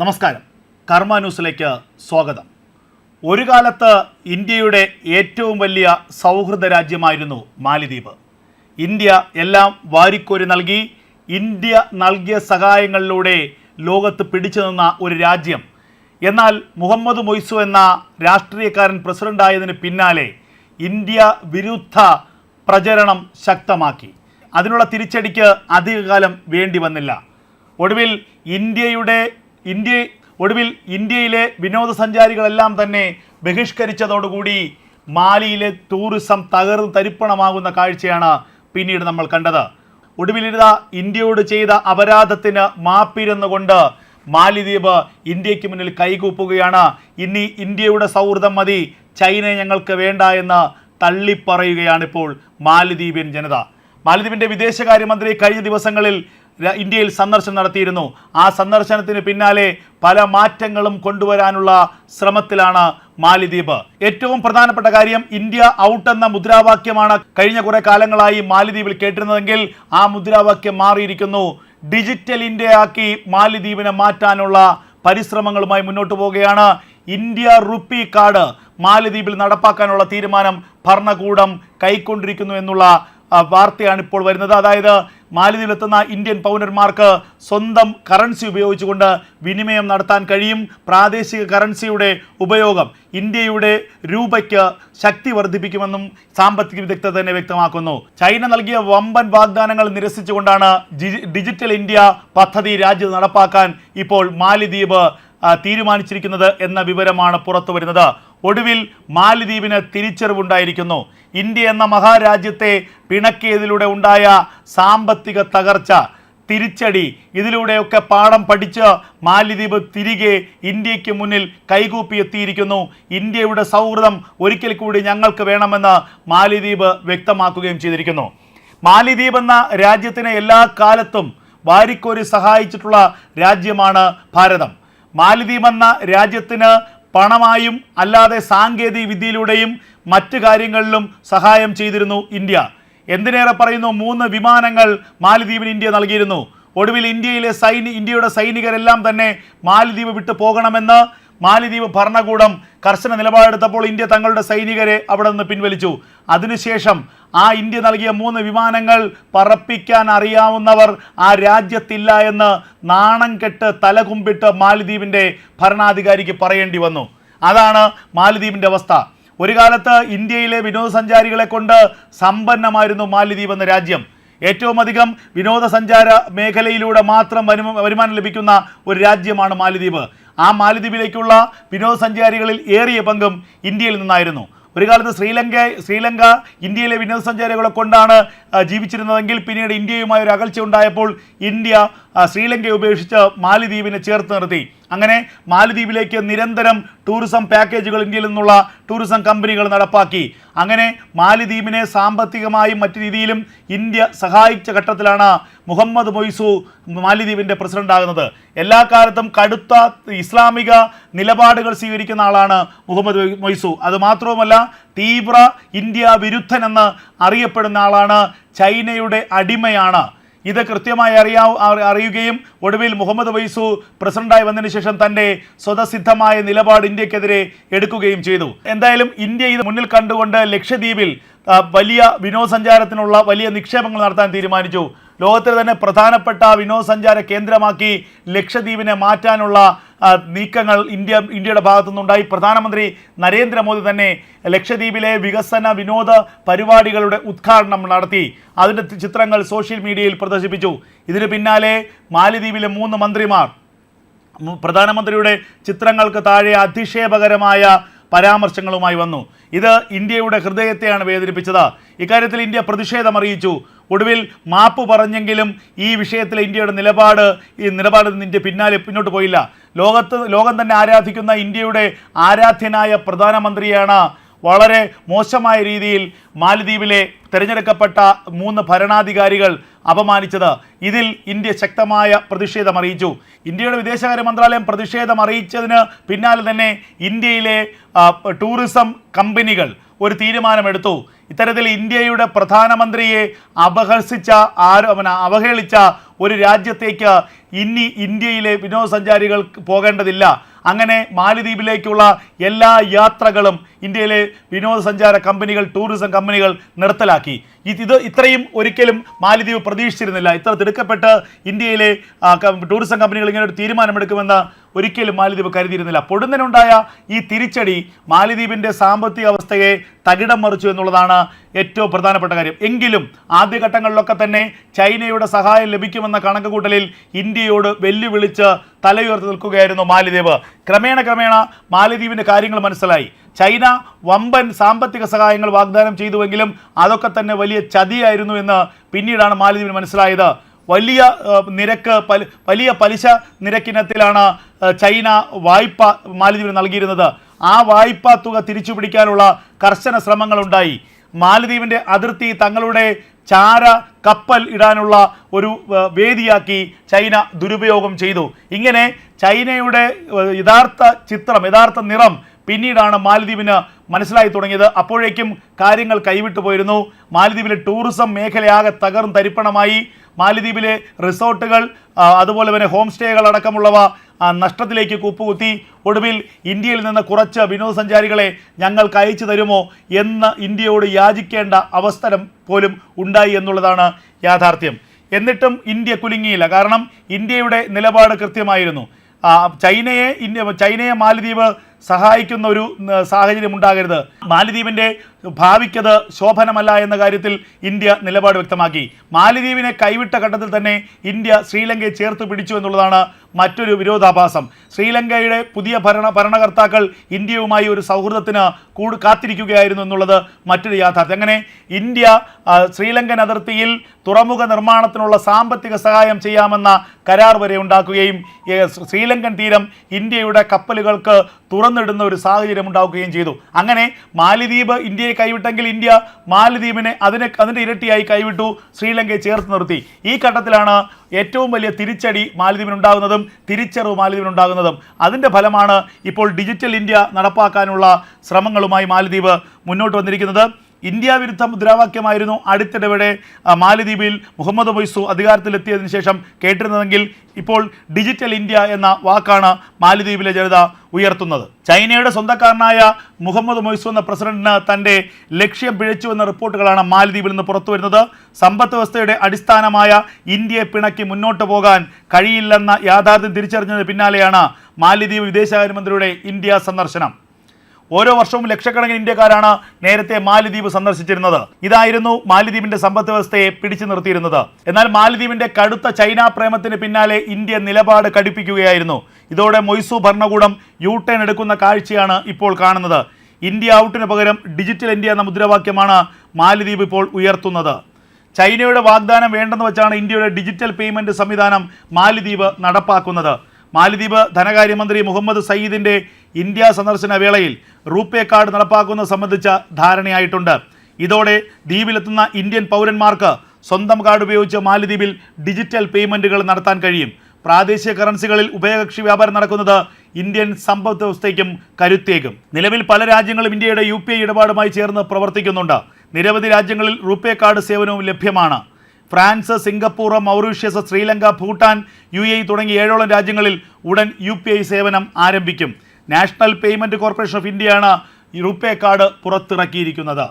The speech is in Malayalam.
നമസ്കാരം. കർമ്മ ന്യൂസിലേക്ക് സ്വാഗതം. ഒരു കാലത്ത് ഇന്ത്യയുടെ ഏറ്റവും വലിയ സൗഹൃദ രാജ്യമായിരുന്നു മാലിദ്വീപ്. ഇന്ത്യ എല്ലാം വാരിക്കോരി നൽകി ഇന്ത്യ നൽകിയ സഹായങ്ങളിലൂടെ ലോകത്ത് പിടിച്ചു നിന്ന ഒരു രാജ്യം. എന്നാൽ മുഹമ്മദ് മൊയ്സു എന്ന രാഷ്ട്രീയക്കാരൻ പ്രസിഡന്റായതിന് പിന്നാലെ ഇന്ത്യ വിരുദ്ധ പ്രചരണം ശക്തമാക്കി. അതിനുള്ള തിരിച്ചടിക്ക് അധികകാലം വേണ്ടി വന്നില്ല. ഒടുവിൽ ഇന്ത്യയുടെ ഇന്ത്യ ഒടുവിൽ ഇന്ത്യയിലെ വിനോദസഞ്ചാരികളെല്ലാം തന്നെ ബഹിഷ്കരിച്ചതോടുകൂടി മാലിയിലെ ടൂറിസം തകർന്ന് തരിപ്പണമാകുന്ന കാഴ്ചയാണ് പിന്നീട് നമ്മൾ കണ്ടത്. ഒടുവിലിരുത ഇന്ത്യയോട് ചെയ്ത അപരാധത്തിന് മാപ്പിരുന്നുകൊണ്ട് മാലിദ്വീപ് ഇന്ത്യയ്ക്ക് മുന്നിൽ കൈകൂപ്പുകയാണ്. ഇനി ഇന്ത്യയുടെ സൗഹൃദം മതി ചൈനയെ ഞങ്ങൾക്ക് വേണ്ട എന്ന് തള്ളിപ്പറയുകയാണിപ്പോൾ മാലിദ്വീപിയൻ ജനത. മാലിദ്വീപിന്റെ വിദേശകാര്യമന്ത്രി കഴിഞ്ഞ ദിവസങ്ങളിൽ ഇന്ത്യയിൽ സന്ദർശനം നടത്തിയിരുന്നു. ആ സന്ദർശനത്തിന് പിന്നാലെ പല മാറ്റങ്ങളും കൊണ്ടുവരാനുള്ള ശ്രമത്തിലാണ് മാലിദ്വീപ്. ഏറ്റവും പ്രധാനപ്പെട്ട കാര്യം ഇന്ത്യ ഔട്ട് എന്ന മുദ്രാവാക്യമാണ് കഴിഞ്ഞ കുറെ കാലങ്ങളായി മാലിദ്വീപിൽ കേട്ടിരുന്നതെങ്കിൽ ആ മുദ്രാവാക്യം മാറിയിരിക്കുന്നു. ഡിജിറ്റൽ ഇന്ത്യയാക്കി മാലിദ്വീപിനെ മാറ്റാനുള്ള പരിശ്രമങ്ങളുമായി മുന്നോട്ട് പോവുകയാണ്. ഇന്ത്യ റുപ്പി കാർഡ് മാലിദ്വീപിൽ നടപ്പാക്കാനുള്ള തീരുമാനം ഭരണകൂടം കൈക്കൊണ്ടിരിക്കുന്നു എന്നുള്ള വാർത്തയാണ് ഇപ്പോൾ വരുന്നത്. അതായത് മാലിദ്വീപിലെത്തുന്ന ഇന്ത്യൻ പൗരന്മാർക്ക് സ്വന്തം കറൻസി ഉപയോഗിച്ചുകൊണ്ട് വിനിമയം നടത്താൻ കഴിയും. പ്രാദേശിക കറൻസിയുടെ ഉപയോഗം ഇന്ത്യയുടെ രൂപയ്ക്ക് ശക്തി വർദ്ധിപ്പിക്കുമെന്നും സാമ്പത്തിക വിദഗ്ധർ തന്നെ വ്യക്തമാക്കുന്നു. ചൈന നൽകിയ വമ്പൻ വാഗ്ദാനങ്ങൾ നിരസിച്ചുകൊണ്ടാണ് ഡിജിറ്റൽ ഇന്ത്യ പദ്ധതി രാജ്യത്ത് നടപ്പാക്കാൻ ഇപ്പോൾ മാലിദ്വീപ് തീരുമാനിച്ചിരിക്കുന്നത് എന്ന വിവരമാണ് പുറത്തു വരുന്നത്. ഒടുവിൽ മാലിദ്വീപിന് തിരിച്ചറിവുണ്ടായിരിക്കുന്നു. ഇന്ത്യ എന്ന മഹാരാജ്യത്തെ പിണക്കിയതിലൂടെ ഉണ്ടായ സാമ്പത്തിക തകർച്ച തിരിച്ചടി ഇതിലൂടെയൊക്കെ പാഠം പഠിച്ച് മാലിദ്വീപ് തിരികെ ഇന്ത്യയ്ക്ക് മുന്നിൽ കൈകൂപ്പി എത്തിയിരിക്കുന്നു ഇന്ത്യയുടെ സൗഹൃദം ഒരിക്കൽ കൂടി ഞങ്ങൾക്ക് വേണമെന്ന് മാലിദ്വീപ് വ്യക്തമാക്കുകയും ചെയ്തിരിക്കുന്നു. മാലിദ്വീപ് എന്ന രാജ്യത്തിനെ എല്ലാ കാലത്തും വാരിക്കോരി സഹായിച്ചിട്ടുള്ള രാജ്യമാണ് ഭാരതം. മാലിദ്വീപ് എന്ന രാജ്യത്തിന് പണമായും അല്ലാതെ സാങ്കേതിക വിദ്യയിലൂടെയും മറ്റു കാര്യങ്ങളിലും സഹായം ചെയ്തിരുന്നു ഇന്ത്യ. എന്തിനേറെ പറയുന്നു? മൂന്ന് വിമാനങ്ങൾ മാലിദ്വീപിന് ഇന്ത്യ നൽകിയിരുന്നു. ഒടുവിൽ ഇന്ത്യയിലെ സൈനി ഇന്ത്യയുടെ സൈനികരെല്ലാം തന്നെ മാലിദ്വീപ് വിട്ടു പോകണമെന്ന് മാലിദ്വീപ് ഭരണകൂടം കർശന നിലപാടെടുത്തപ്പോൾ ഇന്ത്യ തങ്ങളുടെ സൈനികരെ അവിടെ നിന്ന് പിൻവലിച്ചു. അതിനുശേഷം ആ ഇന്ത്യ നൽകിയ മൂന്ന് വിമാനങ്ങൾ പറപ്പിക്കാൻ അറിയാവുന്നവർ ആ രാജ്യത്തില്ല എന്ന് നാണം കെട്ട് തലകുമ്പിട്ട് മാലിദ്വീപിന്റെ ഭരണാധികാരിക്ക് പറയേണ്ടി വന്നു. അതാണ് മാലിദ്വീപിന്റെ അവസ്ഥ. ഒരു കാലത്ത് ഇന്ത്യയിലെ വിനോദസഞ്ചാരികളെ കൊണ്ട് സമ്പന്നമായിരുന്നു മാലിദ്വീപ് എന്ന രാജ്യം. ഏറ്റവും അധികം വിനോദസഞ്ചാര മേഖലയിലൂടെ മാത്രം വരുമ- വരുമാനം ലഭിക്കുന്ന ഒരു രാജ്യമാണ് മാലിദ്വീപ്. ആ മാലിദ്വീപിലേക്കുള്ള വിനോദസഞ്ചാരികളിൽ ഏറിയ പങ്കും ഇന്ത്യയിൽ നിന്നായിരുന്നു. ഒരു കാലത്ത് ശ്രീലങ്ക ശ്രീലങ്ക ഇന്ത്യയിലെ വിനോദസഞ്ചാരികളെ കൊണ്ടാണ് ജീവിച്ചിരുന്നതെങ്കിൽ പിന്നീട് ഇന്ത്യയുമായി ഒരു അകൽച്ച ഉണ്ടായപ്പോൾ ഇന്ത്യ ശ്രീലങ്കയെ ഉപേക്ഷിച്ച് മാലിദ്വീപിനെ ചേർത്ത് നിർത്തി. അങ്ങനെ മാലിദ്വീപിലേക്ക് നിരന്തരം ടൂറിസം പാക്കേജുകൾ ഇന്ത്യയിൽ നിന്നുള്ള ടൂറിസം കമ്പനികൾ നടപ്പാക്കി. അങ്ങനെ മാലിദ്വീപിനെ സാമ്പത്തികമായും മറ്റു രീതിയിലും ഇന്ത്യ സഹായിച്ച ഘട്ടത്തിലാണ് മുഹമ്മദ് മൊയ്സു മാലിദ്വീപിന്റെ പ്രസിഡന്റ് ആകുന്നത്. എല്ലാ കാലത്തും കടുത്ത ഇസ്ലാമിക നിലപാടുകൾ സ്വീകരിക്കുന്ന ആളാണ് മുഹമ്മദ് മൊയ്സു. അത് മാത്രവുമല്ല തീവ്ര ഇന്ത്യ വിരുദ്ധൻ എന്ന് അറിയപ്പെടുന്ന ആളാണ്. ചൈനയുടെ അടിമയാണ്. ഇത് കൃത്യമായി അറിയാ അറിയുകയും ഒടുവിൽ മുഹമ്മദ് വൈസു പ്രസിഡന്റായി വന്നതിന് ശേഷം തന്റെ സ്വതസിദ്ധമായ നിലപാട് ഇന്ത്യക്കെതിരെ എടുക്കുകയും ചെയ്തു. എന്തായാലും ഇന്ത്യ ഇത് മുന്നിൽ കണ്ടുകൊണ്ട് ലക്ഷദ്വീപിൽ വലിയ വിനോദസഞ്ചാരത്തിനുള്ള വലിയ നിക്ഷേപങ്ങൾ നടത്താൻ തീരുമാനിച്ചു. ലോകത്തിലെ തന്നെ പ്രധാനപ്പെട്ട വിനോദസഞ്ചാര കേന്ദ്രമാക്കി ലക്ഷദ്വീപിനെ മാറ്റാനുള്ള നീക്കങ്ങൾ ഇന്ത്യ ഇന്ത്യയുടെ ഭാഗത്തുനിന്നുണ്ടായി. പ്രധാനമന്ത്രി നരേന്ദ്രമോദി തന്നെ ലക്ഷദ്വീപിലെ വികസന വിനോദ പരിപാടികളുടെ ഉദ്ഘാടനം നടത്തി. അതിന്റെ ചിത്രങ്ങൾ സോഷ്യൽ മീഡിയയിൽ പ്രദർശിപ്പിച്ചു. ഇതിന് പിന്നാലെ മാലിദ്വീപിലെ മൂന്ന് മന്ത്രിമാർ. പ്രധാനമന്ത്രിയുടെ ചിത്രങ്ങൾക്ക് താഴെ അധിക്ഷേപകരമായ പരാമർശങ്ങളുമായി വന്നു. ഇത് ഇന്ത്യയുടെ ഹൃദയത്തെയാണ് വേദനിപ്പിച്ചത്. ഇക്കാര്യത്തിൽ ഇന്ത്യ പ്രതിഷേധം അറിയിച്ചു. ഒടുവിൽ മാപ്പ് പറഞ്ഞെങ്കിലും ഈ വിഷയത്തിൽ ഇന്ത്യയുടെ നിലപാട് ഈ നിലപാട് ഇന്ത്യ പിന്നാലെ പിന്നോട്ട് പോയില്ല. ലോകത്ത് ലോകം തന്നെ ആരാധിക്കുന്ന ഇന്ത്യയുടെ ആരാധ്യനായ പ്രധാനമന്ത്രിയാണ് വളരെ മോശമായ രീതിയിൽ മാലദ്വീപിലെ തിരഞ്ഞെടുക്കപ്പെട്ട മൂന്ന് ഭരണാധികാരികൾ അപമാനിച്ചത്. ഇതിൽ ഇന്ത്യ ശക്തമായ പ്രതിഷേധം അറിയിച്ചു. ഇന്ത്യയുടെ വിദേശകാര്യ മന്ത്രാലയം പ്രതിഷേധം അറിയിച്ചതിന് പിന്നാലെ തന്നെ ഇന്ത്യയിലെ ടൂറിസം കമ്പനികൾ ഒരു തീരുമാനമെടുത്തു. ഇത്തരത്തിൽ ഇന്ത്യയുടെ പ്രധാനമന്ത്രിയെ അപഹസിച്ച ആരോ അവഹേളിച്ച ഒരു രാജ്യത്തേക്ക് ഇനി ഇന്ത്യയിലെ വിനോദസഞ്ചാരികൾ പോകേണ്ടതില്ല. അങ്ങനെ മാലിദ്വീപിലേക്കുള്ള എല്ലാ യാത്രകളും ഇന്ത്യയിലെ വിനോദസഞ്ചാര കമ്പനികൾ ടൂറിസം കമ്പനികൾ നിർത്തലാക്കി. ഇത് ഇത് ഇത്രയും ഒരിക്കലും മാലിദ്വീപ് പ്രതീക്ഷിച്ചിരുന്നില്ല. ഇത്ര തിടുക്കപ്പെട്ട് ഇന്ത്യയിലെ ടൂറിസം കമ്പനികൾ ഇങ്ങനെ ഒരു തീരുമാനമെടുക്കുമെന്ന് ഒരിക്കലും മാലിദ്വീപ് കരുതിയിരുന്നില്ല. പൊടുന്നനുണ്ടായ ഈ തിരിച്ചടി മാലിദ്വീപിന്റെ സാമ്പത്തിക അവസ്ഥയെ തകിടം മറിച്ചു എന്നുള്ളതാണ് ഏറ്റവും പ്രധാനപ്പെട്ട കാര്യം. എങ്കിലും ആദ്യഘട്ടങ്ങളിലൊക്കെ തന്നെ ചൈനയുടെ സഹായം ലഭിക്കുമെന്ന കണക്കുകൂട്ടലിൽ ഇന്ത്യയോട് വെല്ലുവിളിച്ച് തലയുയർത്തി നിൽക്കുകയായിരുന്നു മാലിദ്വീപ്. ക്രമേണ ക്രമേണ മാലിദ്വീപിന്റെ കാര്യങ്ങൾ മനസ്സിലായി. ചൈന വമ്പൻ സാമ്പത്തിക സഹായങ്ങൾ വാഗ്ദാനം ചെയ്തുവെങ്കിലും അതൊക്കെ തന്നെ വലിയ ചതിയായിരുന്നു എന്ന് പിന്നീടാണ് മാലിദ്വീപിന് മനസ്സിലായത്. വലിയ നിരക്ക് വലിയ പലിശ നിരക്കിനത്തിലാണ് ചൈന വായ്പ മാലിദ്വീപിന് നൽകിയിരുന്നത്. ആ വായ്പാ തുക തിരിച്ചു പിടിക്കാനുള്ള കർശന ശ്രമങ്ങളുണ്ടായി. മാലദ്വീപിന്റെ അതിർത്തി തങ്ങളുടെ ചാര കപ്പൽ ഇടാനുള്ള ഒരു വേദിയാക്കി ചൈന ദുരുപയോഗം ചെയ്തു. ഇങ്ങനെ ചൈനയുടെ യഥാർത്ഥ ചിത്രം യഥാർത്ഥ നിറം പിന്നീടാണ് മാലദ്വീപിന് മനസ്സിലായി തുടങ്ങിയത്. അപ്പോഴേക്കും കാര്യങ്ങൾ കൈവിട്ടു പോയിരുന്നു. മാലദ്വീപിലെ ടൂറിസം മേഖലയാകെ തകർന്ന് തരിപ്പണമായി. മാലദ്വീപിലെ റിസോർട്ടുകൾ അതുപോലെ തന്നെ ഹോം സ്റ്റേകൾ അടക്കമുള്ളവ നഷ്ടത്തിലേക്ക് കുപ്പുകുത്തി. ഒടുവിൽ ഇന്ത്യയിൽ നിന്ന് കുറച്ച് വിനോദസഞ്ചാരികളെ ഞങ്ങൾക്ക് അയച്ചു തരുമോ എന്ന് ഇന്ത്യയോട് യാചിക്കേണ്ട അവസരം പോലും ഉണ്ടായി എന്നുള്ളതാണ് യാഥാർത്ഥ്യം. എന്നിട്ടും ഇന്ത്യ കുലുങ്ങിയില്ല. കാരണം ഇന്ത്യയുടെ നിലപാട് കൃത്യമായിരുന്നു. ചൈനയെ ഇന്ത്യ ചൈനയെ മാലദ്വീപ് സഹായിക്കുന്ന ഒരു സാഹചര്യം ഉണ്ടാകരുത് മാലിദ്വീപിന്റെ ഭാവിക്കത് ശോഭനമല്ല എന്ന കാര്യത്തിൽ ഇന്ത്യ നിലപാട് വ്യക്തമാക്കി. മാലിദ്വീപിനെ കൈവിട്ട ഘട്ടത്തിൽ തന്നെ ഇന്ത്യ ശ്രീലങ്കയെ ചേർത്ത് പിടിച്ചു എന്നുള്ളതാണ് മറ്റൊരു വിരോധാഭാസം. ശ്രീലങ്കയുടെ പുതിയ ഭരണ ഭരണകർത്താക്കൾ ഇന്ത്യയുമായി ഒരു സൗഹൃദത്തിന് കൂട് കാത്തിരിക്കുകയായിരുന്നു എന്നുള്ളത് മറ്റൊരു യാഥാർത്ഥ്യം. അങ്ങനെ ഇന്ത്യ ശ്രീലങ്കൻ അതിർത്തിയിൽ തുറമുഖ നിർമ്മാണത്തിനുള്ള സാമ്പത്തിക സഹായം ചെയ്യാമെന്ന കരാർ വരെ ഉണ്ടാക്കുകയും ശ്രീലങ്കൻ തീരം ഇന്ത്യയുടെ കപ്പലുകൾക്ക് തുറന്നിടുന്ന ഒരു സാഹചര്യം ഉണ്ടാക്കുകയും ചെയ്തു. അങ്ങനെ മാലിദ്വീപ് ഇന്ത്യയെ കൈവിട്ടെങ്കിൽ ഇന്ത്യ മാലിദ്വീപിനെ അതിനെ അതിന്റെ ഇരട്ടിയായി കൈവിട്ടു ശ്രീലങ്കയെ ചേർത്ത് നിർത്തി. ഈ ഘട്ടത്തിലാണ് ഏറ്റവും വലിയ തിരിച്ചടി മാലിദ്വീപിനുണ്ടാകുന്നതും തിരിച്ചറിവ് മാലിദ്വീപിനുണ്ടാകുന്നതും. അതിന്റെ ഫലമാണ് ഇപ്പോൾ ഡിജിറ്റൽ ഇന്ത്യ നടപ്പാക്കാനുള്ള ശ്രമങ്ങളുമായി മാലിദ്വീപ് മുന്നോട്ട് വന്നിരിക്കുന്നത്. ഇന്ത്യ വിരുദ്ധ മുദ്രാവാക്യമായിരുന്നു അടുത്തിടെ ആ, മാലിദ്വീപിൽ മുഹമ്മദ് മൊയ്സു അധികാരത്തിലെത്തിയതിനു ശേഷം കേട്ടിരുന്നതെങ്കിൽ ഇപ്പോൾ ഡിജിറ്റൽ ഇന്ത്യ എന്ന വാക്കാണ് മാലിദ്വീപിലെ ജനത ഉയർത്തുന്നത്. ചൈനയുടെ സ്വന്തക്കാരനായ മുഹമ്മദ് മൊയ്സു എന്ന പ്രസിഡന്റിന് തന്റെ ലക്ഷ്യം പിഴച്ചു എന്ന റിപ്പോർട്ടുകളാണ് മാലിദ്വീപിൽ നിന്ന് പുറത്തു വരുന്നത്. സമ്പദ് വ്യവസ്ഥയുടെ അടിസ്ഥാനമായ ഇന്ത്യയെ പിണക്കി മുന്നോട്ട് പോകാൻ കഴിയില്ലെന്ന യാഥാർത്ഥ്യം തിരിച്ചറിഞ്ഞതിന് പിന്നാലെയാണ് മാലിദ്വീപ് വിദേശകാര്യമന്ത്രിയുടെ ഇന്ത്യ സന്ദർശനം. ഓരോ വർഷവും ലക്ഷക്കണക്കിന് ഇന്ത്യക്കാരാണ് നേരത്തെ മാലിദ്വീപ് സന്ദർശിച്ചിരുന്നത്. ഇതായിരുന്നു മാലിദ്വീപിന്റെ സമ്പദ് വ്യവസ്ഥയെ പിടിച്ചു നിർത്തിയിരുന്നത്. എന്നാൽ മാലിദ്വീപിന്റെ കടുത്ത ചൈന പ്രേമത്തിന് പിന്നാലെ ഇന്ത്യ നിലപാട് കടുപ്പിക്കുകയായിരുന്നു. ഇതോടെ മൊയ്സു ഭരണകൂടം യു ടേൺ എടുക്കുന്ന കാഴ്ചയാണ് ഇപ്പോൾ കാണുന്നത്. ഇന്ത്യ ഔട്ടിന് പകരം ഡിജിറ്റൽ ഇന്ത്യ എന്ന മുദ്രാവാക്യമാണ് മാലിദ്വീപ് ഇപ്പോൾ ഉയർത്തുന്നത്. ചൈനയുടെ വാഗ്ദാനം വേണ്ടെന്ന് വെച്ചാണ് ഇന്ത്യയുടെ ഡിജിറ്റൽ പേയ്മെന്റ് സംവിധാനം മാലിദ്വീപ് നടപ്പാക്കുന്നത്. മാലിദ്വീപ് ധനകാര്യമന്ത്രി മുഹമ്മദ് സയ്യിദിന്റെ ഇന്ത്യ സന്ദർശന വേളയിൽ റൂപേ കാർഡ് നടപ്പാക്കുന്നത് സംബന്ധിച്ച ധാരണയായിട്ടുണ്ട്. ഇതോടെ ദ്വീപിലെത്തുന്ന ഇന്ത്യൻ പൗരന്മാർക്ക് സ്വന്തം കാർഡ് ഉപയോഗിച്ച് മാലിദ്വീപിൽ ഡിജിറ്റൽ പേയ്മെന്റുകൾ നടത്താൻ കഴിയും. പ്രാദേശിക കറൻസികളിൽ ഉഭയകക്ഷി വ്യാപാരം നടക്കുന്നത് ഇന്ത്യൻ സമ്പദ് വ്യവസ്ഥയ്ക്കും കരുത്തേകും. നിലവിൽ പല രാജ്യങ്ങളും ഇന്ത്യയുടെ യു പി ഐ ഇടപാടുമായി ചേർന്ന് പ്രവർത്തിക്കുന്നുണ്ട്. നിരവധി രാജ്യങ്ങളിൽ റുപേ കാർഡ് സേവനവും ലഭ്യമാണ്. France Singapore Mauritius Sri Lanka Bhutan U A തുടങ്ങി ഏഴോളം രാജ്യങ്ങളിൽ ഉടൻ യു സേവനം ആരംഭിക്കും. നാഷണൽ പേയ്മെന്റ് കോർപ്പറേഷൻ ഓഫ് ഇന്ത്യയാണ് ഈ റുപേ കാർഡ് പുറത്തിറക്കിയിരിക്കുന്നത്.